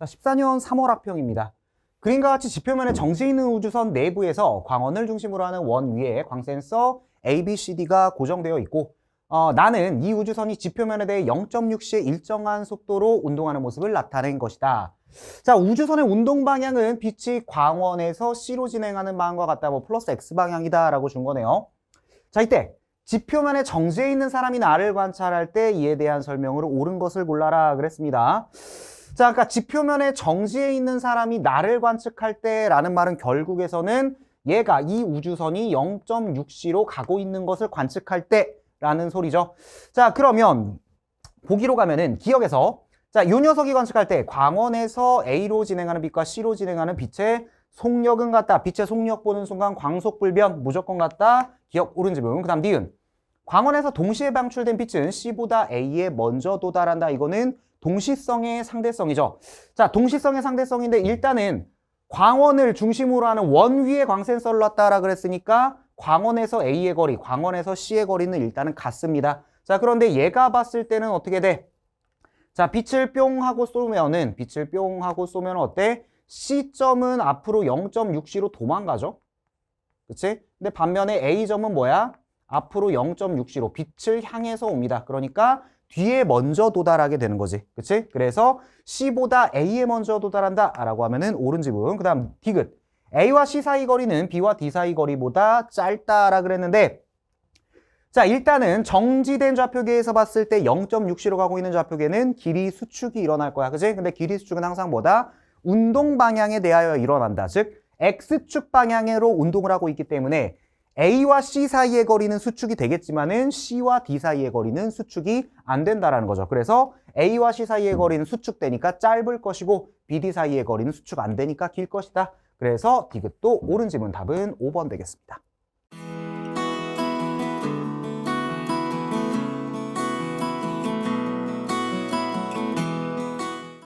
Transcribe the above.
자, 14년 3월 학평입니다. 그림과 같이 지표면에 정지 있는 우주선 내부에서 광원을 중심으로 하는 원 위에 광센서 A, B, C, D가 고정되어 있고 어, 나는 이 우주선이 지표면에 대해 0.6시의 일정한 속도로 운동하는 모습을 나타낸 것이다. 자, 우주선의 운동 방향은 빛이 광원에서 C로 진행하는 방향과 같다. 뭐 플러스 X 방향이다라고 준 거네요. 자, 이때 지표면에 정지해 있는 사람이 나를 관찰할 때 이에 대한 설명으로 옳은 것을 골라라 그랬습니다. 자, 그러니까 지표면에 정지해 있는 사람이 나를 관측할 때라는 말은 결국에서는 얘가 이 우주선이 0.6C로 가고 있는 것을 관측할 때라는 소리죠. 자, 그러면 보기로 가면은 기억에서 자, 요 녀석이 관측할 때 광원에서 A로 진행하는 빛과 C로 진행하는 빛의 속력은 같다. 빛의 속력 보는 순간 광속 불변 무조건 같다. 기억 옳은 지분. 그다음 니은. 광원에서 동시에 방출된 빛은 C보다 A에 먼저 도달한다. 이거는 동시성의 상대성이죠. 자, 동시성의 상대성인데 일단은 광원을 중심으로 하는 원 위에 광센서를 놨다라 그랬으니까 광원에서 A의 거리, 광원에서 C의 거리는 일단은 같습니다. 자, 그런데 얘가 봤을 때는 어떻게 돼? 자, 빛을 뿅 하고 쏘면은 빛을 뿅 하고 쏘면 어때? C점은 앞으로 0.6C로 도망가죠. 그치? 근데 반면에 A점은 뭐야? 앞으로 0.6C로 빛을 향해서 옵니다. 그러니까 뒤에 먼저 도달하게 되는 거지. 그치? 그래서 C보다 A에 먼저 도달한다 라고 하면은 옳은 지분. 그 다음 디귿. A와 C 사이 거리는 B와 D 사이 거리보다 짧다라 그랬는데 자 일단은 정지된 좌표계에서 봤을 때 0.6C로 가고 있는 좌표계는 길이 수축이 일어날 거야. 그치? 근데 길이 수축은 항상 뭐다? 운동 방향에 대하여 일어난다. 즉 X축 방향으로 운동을 하고 있기 때문에 A와 C 사이의 거리는 수축이 되겠지만은 C와 D 사이의 거리는 수축이 안 된다라는 거죠. 그래서 A와 C 사이의 거리는 수축되니까 짧을 것이고 BD 사이의 거리는 수축 안 되니까 길 것이다. 그래서 디귿도 옳은 지문 답은 5번 되겠습니다.